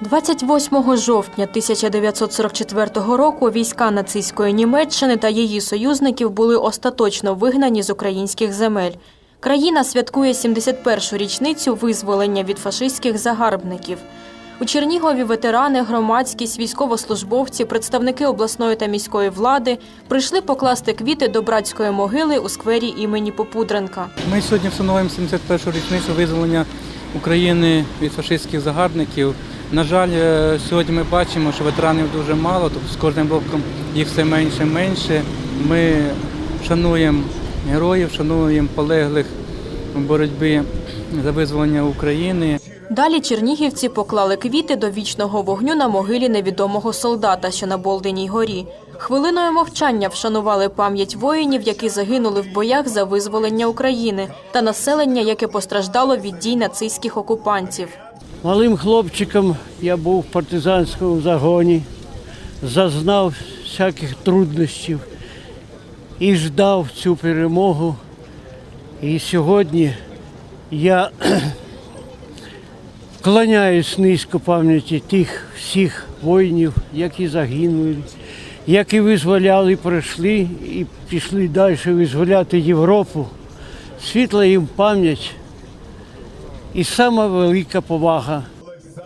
28 жовтня 1944 року війська нацистської Німеччини та її союзників були остаточно вигнані з українських земель. Країна святкує 71-шу річницю визволення від фашистських загарбників. У Чернігові ветерани, громадськість, військовослужбовці, представники обласної та міської влади прийшли покласти квіти до братської могили у сквері імені Попудренка. Ми сьогодні встановимо 71-ю річницю визволення України від фашистських загарбників. На жаль, е, сьогодні ми бачимо, що ветеранів дуже мало, тобто з кожним роком їх все менше і менше. Ми шануємо героїв, шануємо полеглих у боротьбі за визволення України. Далі чернігівці поклали квіти до вічного вогню на могилі невідомого солдата, що на Болдиній горі. Хвилиною мовчання вшанували пам'ять воїнів, які загинули в боях за визволення України, та населення, яке постраждало від дій нацистських окупантів. Малим хлопчиком я був в партизанському загоні, зазнав всяких труднощів і ждав цю перемогу. І сьогодні я кланяюсь низько пам'яті тих всіх воїнів, які загинули, які визволяли, пройшли і пішли далі визволяти Європу. Світла їм пам'ять і сама велика повага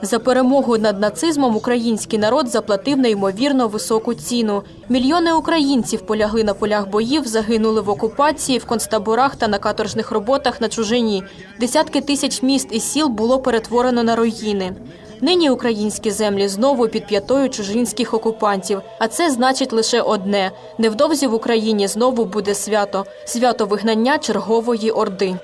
За перемогу над нацизмом український народ заплатив неймовірно високу ціну. Мільйони українців полягли на полях боїв, загинули в окупації, в концтаборах та на каторжних роботах на чужині. Десятки тисяч міст і сіл було перетворено на руїни. Нині українські землі знову під п'ятою чужинських окупантів. А це значить лише одне: невдовзі в Україні знову буде свято свято вигнання чергової орди.